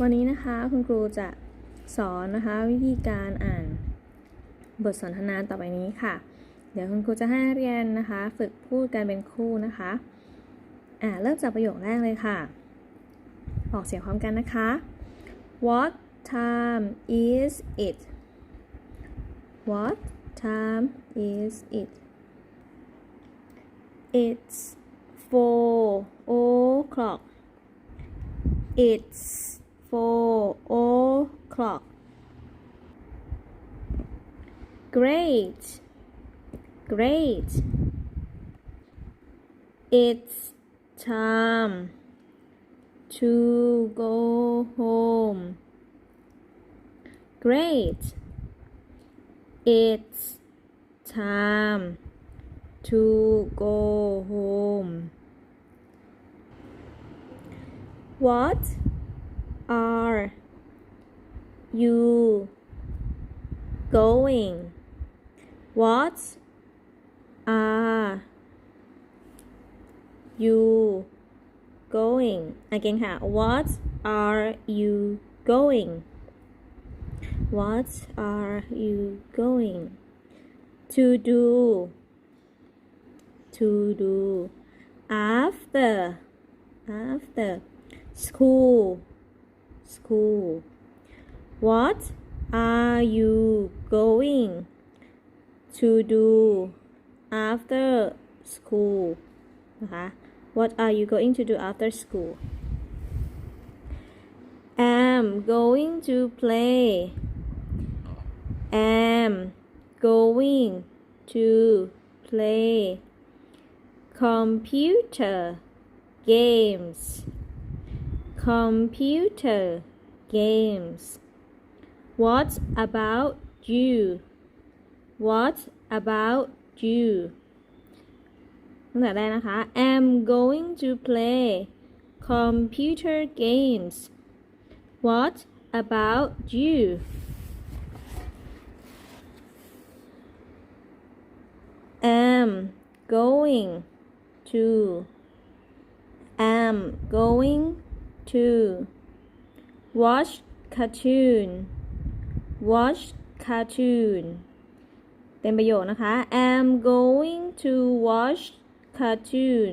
วันนี้นะคะคุณครูจะสอนนะคะวิธีการอ่านบทสนทนาต่อไปนี้ค่ะ เดี๋ยวคุณครูจะให้นักเรียนนะคะ ฝึกพูดกันเป็นคู่นะคะอ่าเริ่มจากประโยคแรกเลยค่ะ ออกเสียงพร้อมกันนะคะ What time is it What time is it It's four o'clock It's four o'clock. Great. Great. It's time to go home. Great. It's time to go home. What are you going? What are you going? Again ค่ะ What are you going? What are you going to do? To do after after school school what are you going to do after school นะคะ what are you going to do after school am going to play am going to play computer games computer games what about you what about you ตั้งแต่แรกนะคะ am going to play computer games what about you am going to am going to watch cartoon watch cartoon เต็มประโยคนะคะ am going to watch cartoon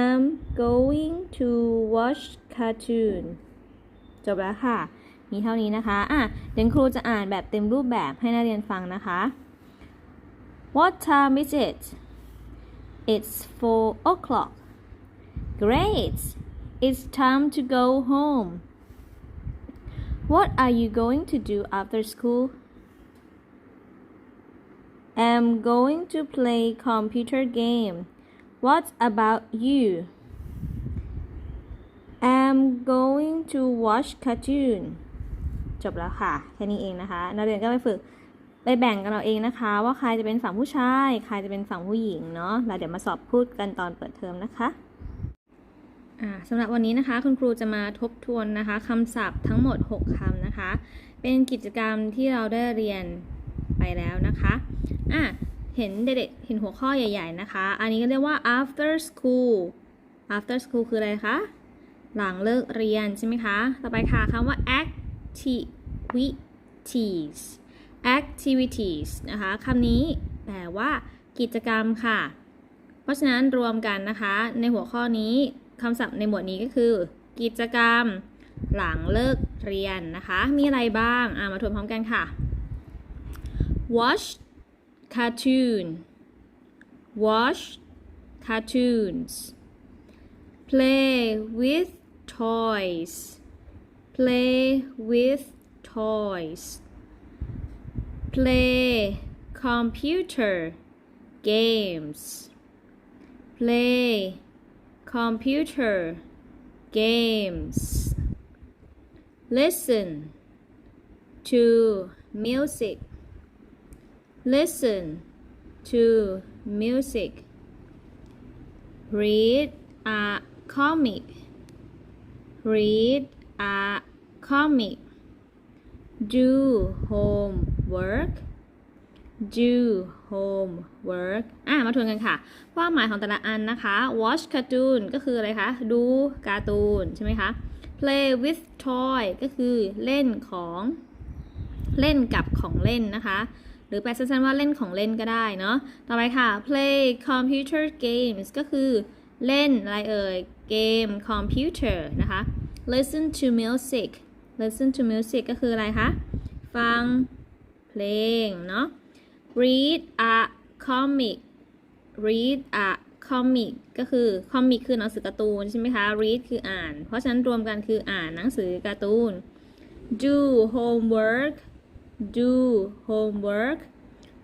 am going to watch cartoon จบแล้วค่ะ มีเท่านี้นะคะ อะ เดี๋ยวครูจะอ่านแบบเต็มรูปแบบให้นักเรียนฟังนะคะ What time is it? It's four o'clock. Great! It's time to go home. What are you going to do after school? I'm going to play computer game. What about you? I'm going to watch cartoon. จบแล้วค่ะ แค่นี้เองนะคะ นักเรียนก็ไปฝึก ไปแบ่งกันเอาเองนะคะ ว่าใครจะเป็นฝั่งผู้ชาย ใครจะเป็นฝั่งผู้หญิงเนาะแล้วเดี๋ยวมาสอบพูดกันตอนเปิดเทอมนะคะ สำหรับวันนี้นะคะคุณครูจะมาทบทวนนะคะคำศัพท์ทั้งหมด 6คำนะคะ เป็นกิจกรรมที่เราได้เรียนไปแล้วนะคะอะเห็นเด็กๆเห็นหัวข้อใหญ่ๆนะคะ อันนี้ก็เรียกว่า after school after school คืออะไรคะ หลังเลิกเรียนใช่ไหมคะ ต่อไปค่ะคำว่า activities activities นะคะคำนี้แปลว่ากิจกรรมค่ะ เพราะฉะนั้นรวมกันนะคะ ในหัวข้อนี้ คำศัพท์ในหมวดนี้ก็คือ กิจกรรมหลังเลิกเรียนนะคะ มีอะไรบ้าง อ่ามาทวนพร้อมกันค่ะ watch cartoon watch cartoons play with toys play with toys play computer games play computer games listen to music listen to music read a comic read a comic do homework do homework อะมาทวนกันค่ะ ความหมายของแต่ละอันนะคะ watch cartoon ก็คืออะไรคะ ดูการ์ตูนใช่ไหมคะ play with toy ก็คือเล่นของเล่นกับของเล่นนะคะ หรือแปลสั้นๆว่าเล่นของเล่นก็ได้เนาะ ต่อไปค่ะ play computer games ก็คือเล่นอะไรเอ่ย เกมคอมพิวเตอร์นะคะ listen to music listen to music ก็คืออะไรคะ ฟังเพลงเนาะ read a comic read a comic ก็คือ comic คือหนังสือการ์ตูนใช่ไหมคะ read คืออ่าน เพราะฉะนั้นรวมกันคืออ่านหนังสือการ์ตูน do homework do homework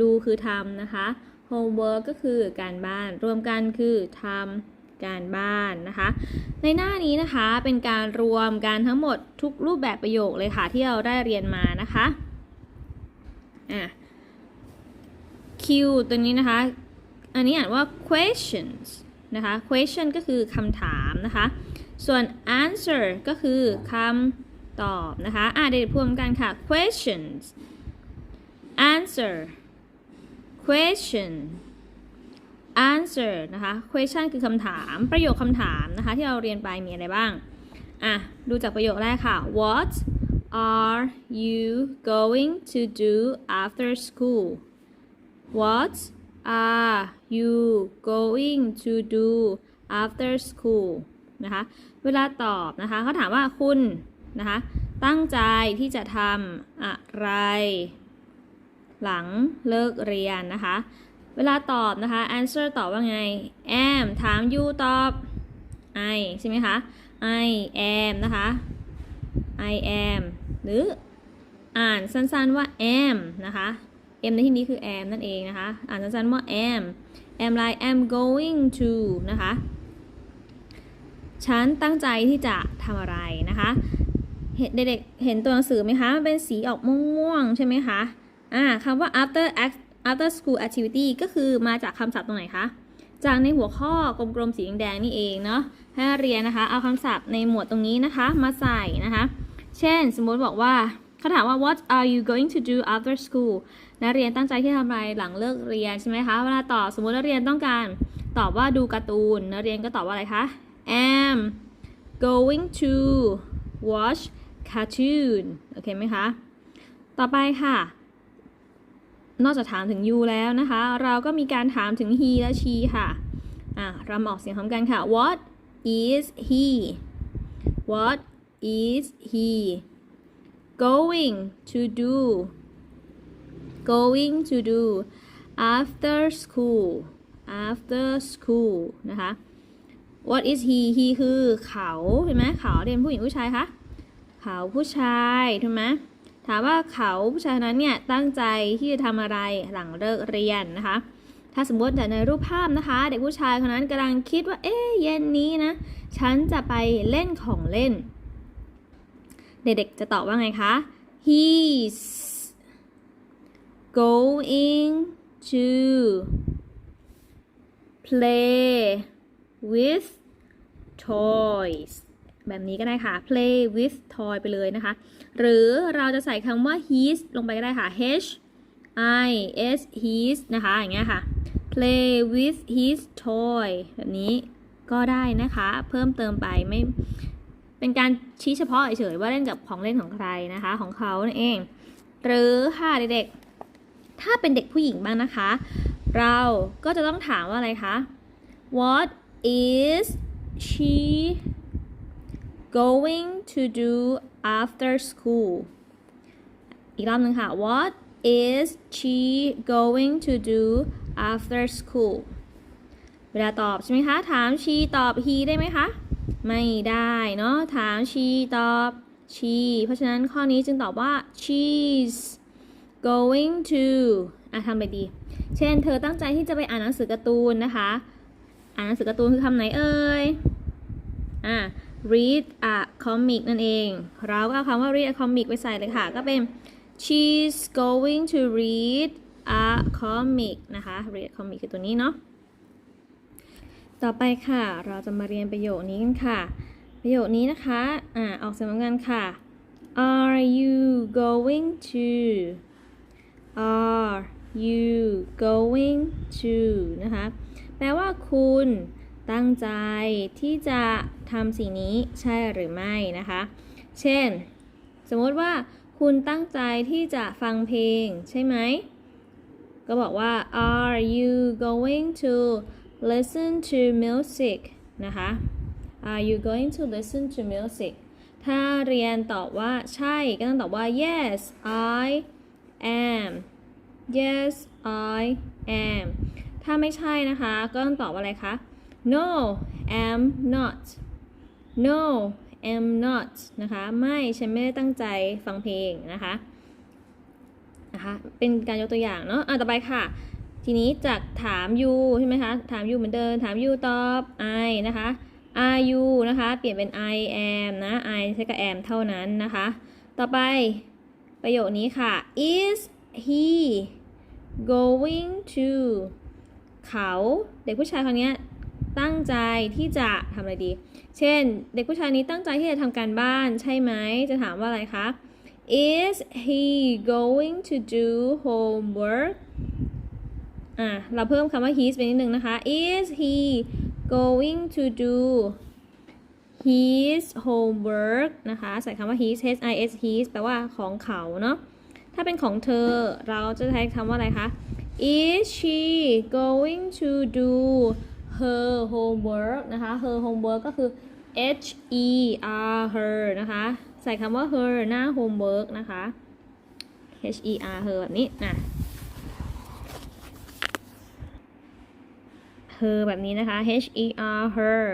do คือทำนะคะ homework ก็คือการบ้าน รวมกันคือทำการบ้านนะคะ ในหน้านี้นะคะเป็นการรวมการทั้งหมดทุกรูปแบบประโยคเลยค่ะที่เราได้เรียนมานะคะ อะ Q ตัวนี้นะคะ อันนี้อ่านว่า questions นะคะ question ก็คือคำถามนะคะ ส่วน answer ก็คือคำตอบนะคะ อะเดี๋ยวพูดพร้อมกันค่ะ questions answer question answer นะคะ question คือคำถาม ประโยคคำถามนะคะ ที่เราเรียนไปมีอะไรบ้าง อะ ดูจากประโยคแรกค่ะ What are you going to do after school What are you going to do after school นะคะเวลาตอบนะคะเขาถามว่าคุณนะคะตั้งใจที่จะทำอะไร หลังเลิกเรียนนะคะ เวลาตอบนะคะ answer ตอบว่าไง am ถาม you ตอบ I ใช่ไหมคะ I am นะคะ I am หรืออ่านสั้นๆว่า am นะคะ m ในที่นี้คือ am นั่นเองนะคะ อ่านสั้นๆว่า am am ไร am going to นะคะ ฉันตั้งใจที่จะทำอะไรนะคะเห็นเด็กๆ เห็นตัวหนังสือไหมคะ มันเป็นสีออกม่วงๆ ใช่ไหมคะ อ่าคำว่า after after school activity ก็คือมาจากคำศัพท์ตรงไหนคะ จากในหัวข้อกลมๆ สีแดงๆนี่เองเนาะ ให้เรียนนะคะ เอาคำศัพท์ในหมวดตรงนี้นะคะ มาใส่นะคะ เช่น สมมติบอกว่า เขาถามว่า what are you going to do after school นักเรียนตั้งใจที่ทำอะไรหลังเลิกเรียนใช่ไหมคะ เวลาตอบสมมตินักเรียนต้องการตอบว่าดูการ์ตูน นักเรียนก็ตอบว่าอะไรคะ am going to watch cartoon โอเคไหมคะ ต่อไปค่ะ นอกจากถามถึง you แล้วนะคะ เราก็มีการถามถึง he และ she ค่ะอะเรามาออกเสียงพร้อมกันค่ะ what is he what is he going to do going to do after school after school นะคะ what is he he คือเขาเห็นไหมเขาเรียนผู้หญิงผู้ชายคะเขาผู้ชายถูกไหมถามว่าเขาผู้ชายนนั้นเนี่ยตั้งใจที่จะทำอะไรหลังเลิกเรียนนะคะ ถ้าสมมติแต่ในรูปภาพนะคะ เด็กผู้ชายคนนั้นกำลังคิดว่าเอ๊ะเย็นนี้นะ ฉันจะไปเล่นของเล่น เด็กๆจะตอบว่าไงคะ he's going to play with toys แบบนี้ก็ได้ค่ะ play with toy ไปเลยนะคะ หรือเราจะใส่คำว่า his ลงไปก็ได้ค่ะ h i s his นะคะอย่างเงี้ยค่ะ play with his toy แบบนี้ก็ได้นะคะ เพิ่มเติมไปไม่ เป็นการชี้เฉพาะเฉยๆว่าเล่นกับของเล่นของใครนะคะ ของเขานั่นเอง หรือค่ะเด็กๆ ถ้าเป็นเด็กผู้หญิงบ้างนะคะ เราก็จะต้องถามว่าอะไรคะ What is she going to do after school อีกรอบหนึ่งค่ะ What is she going to do after school เวลาตอบใช่ไหมคะ ถาม she ตอบ he ได้ไหมคะ ไม่ได้เนาะถาม she ตอบ she เพราะฉะนั้นข้อนี้จึงตอบว่า she's going to อะทำไปดี เช่น เธอตั้งใจที่จะไปอ่านหนังสือการ์ตูนนะคะ อ่านหนังสือการ์ตูนคือคำไหนเอ่ย อะ read a comic นั่นเอง เราก็เอาคำว่า read a comic ไปใส่เลยค่ะ ก็เป็น she's going to read a comic นะคะ read a comic คือตัวนี้เนาะ ต่อไปค่ะ เราจะมาเรียนประโยคนี้กันค่ะ ประโยคนี้นะคะ อ่า ออกเสียงเหมือนกันค่ะ are you going to are you going to นะคะ แปลว่าคุณตั้งใจที่จะทำสิ่งนี้ใช่หรือไม่นะคะ เช่น สมมติว่าคุณตั้งใจที่จะฟังเพลงใช่ไหม ก็บอกว่า are you going to listen to music นะคะ are you going to listen to music ถ้าเรียนตอบว่าใช่ ก็ต้องตอบว่า yes I am yes I am ถ้าไม่ใช่นะคะ ก็ต้องตอบว่าอะไรคะ no am not no am not นะคะ ไม่ ฉันไม่ได้ตั้งใจฟังเพลงนะคะ นะคะ เป็นการยกตัวอย่างเนาะ อะ ต่อไปค่ะ ทีนี้จากถาม you ใช่ไหมคะ ถาม you เหมือนเดิม ถาม you ตอบ I นะคะ are you นะคะ เปลี่ยนเป็น I am นะ I ใช้กับ am เท่านั้นนะคะ ต่อไปประโยคนี้ค่ะ is he going to เขาเด็กผู้ชายคนนี้ตั้งใจที่จะทำอะไรดี เช่น เด็กผู้ชายนี้ตั้งใจที่จะทำการบ้านใช่ไหม จะถามว่าอะไรคะ is he going to do homework อะเราเพิ่มคำว่า his ไปนิดนึงนะคะ is he going to do his homework นะคะ ใส่คำว่า his h i s his แปลว่าของเขาเนาะ ถ้าเป็นของเธอเราจะใช้คำว่าอะไรคะ is she going to do her homework นะคะ her homework ก็คือ h e r her นะคะ ใส่คำว่า her หน้า homework นะคะ h e r her แบบนี้นะ her แบบนี้นะคะ h e r her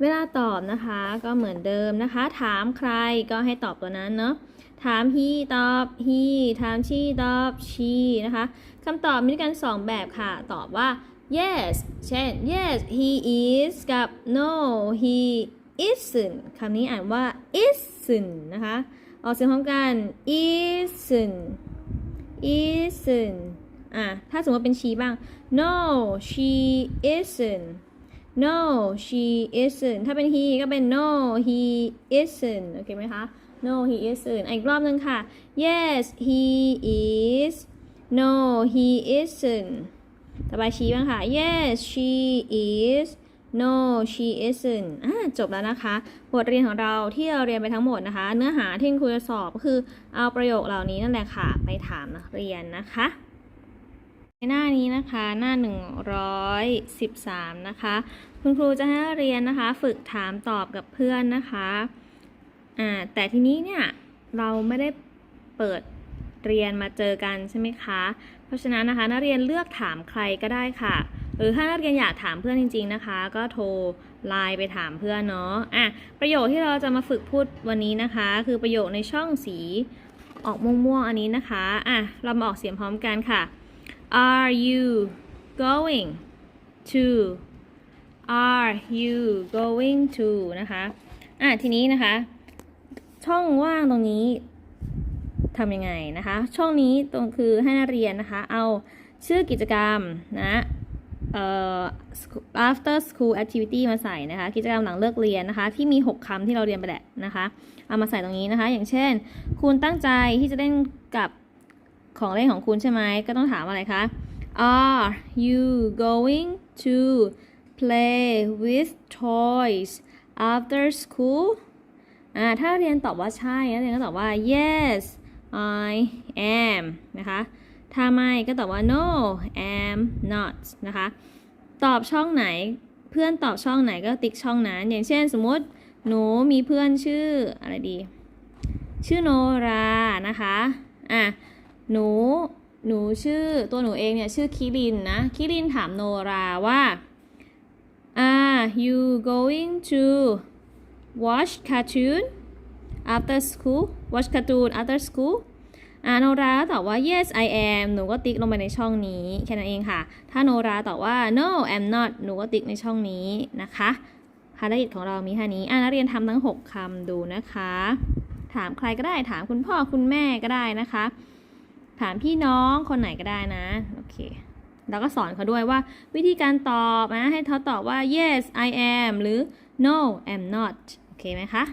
เวลาตอบนะคะก็เหมือนเดิมนะคะ ถามใครก็ให้ตอบตัวนั้นเนาะถาม he ตอบ he ถาม she ตอบ she นะคะคำตอบมีด้วยกันสองแบบค่ะ ตอบว่า yes เช่น yes he is กับ no he isn't คำนี้อ่านว่า isn't นะคะ ออกเสียงพร้อมกัน isn't isn't อะถ้าสมมติเป็น she บ้าง no she isn't no she isn't ถ้าเป็น he ก็เป็น no he isn't โอเคไหมคะ no he isn't อีกรอบนึงค่ะ yes he is no he isn't ต่อไป she บ้างค่ะ yes she is no she isn't อะจบแล้วนะคะ บทเรียนของเราที่เราเรียนไปทั้งหมดนะคะ เนื้อหาที่คุณจะสอบก็คือเอาประโยคเหล่านี้นั่นแหละค่ะ ไปถามนักเรียนนะคะ ในหน้านี้นะคะหน้า 113 นะคะ คุณครูจะให้นักเรียนนะคะ ฝึกถามตอบกับเพื่อนนะคะอ่าแต่ทีนี้เนี่ยเราไม่ได้เปิดเรียนมาเจอกันใช่ไหมคะ เพราะฉะนั้นนะคะนักเรียนเลือกถามใครก็ได้ค่ะ หรือถ้านักเรียนอยากถามเพื่อนจริง ๆนะคะ ก็โทรไลน์ไปถามเพื่อนเนาะอะประโยคที่เราจะมาฝึกพูดวันนี้นะคะ คือประโยคในช่องสีออกม่วงๆอันนี้นะคะอะเรามาออกเสียงพร้อมกันค่ะ Are you going to Are you going to นะคะ อะทีนี้นะคะ ช่องว่างตรงนี้ทำยังไงนะคะ ช่องนี้ตรงคือให้นักเรียนนะคะ เอาชื่อกิจกรรมนะเอ่อ after school activity มาใส่นะคะ กิจกรรมหลังเลิกเรียนนะคะ ที่มี 6คำที่เราเรียนไปแหละนะคะ เอามาใส่ตรงนี้นะคะ อย่างเช่น คุณตั้งใจที่จะเล่นกับ ของเล่นของคุณใช่ไหมก็ต้องถามอะไรคะ Are you going to play with toys after school อ่าถ้าเรียนตอบว่าใช่นักเรียนก็ตอบว่า yes I am นะคะ ถ้าไม่ก็ตอบว่า no am not นะคะ ตอบช่องไหนเพื่อนตอบช่องไหนก็ติ๊กช่องนั้น อย่างเช่นสมมติหนูมีเพื่อนชื่ออะไรดี ชื่อโนรานะคะ อะ หนู หนูชื่อตัวหนูเองเนี่ยชื่อคิรินนะ คิรินถามโนราว่า Are you going to watch cartoon after school watch cartoon after school อ่าโนราตอบว่า yes I am หนูก็ติ๊กลงไปในช่องนี้ แค่นั้นเองค่ะ ถ้าโนราตอบว่า no I'm not หนูก็ติ๊กในช่องนี้นะคะภารกิจของเรามีแค่นี้อ่านักเรียนทำทั้ง 6คำดูนะคะ ถามใครก็ได้ถามคุณพ่อคุณแม่ก็ได้นะคะ ถามพี่น้องคนไหนก็ได้นะ โอเค แล้วก็สอนเขาด้วยว่า วิธีการตอบนะ ให้เขาตอบว่า yes I am หรือ no I'm not โอเคไหมคะ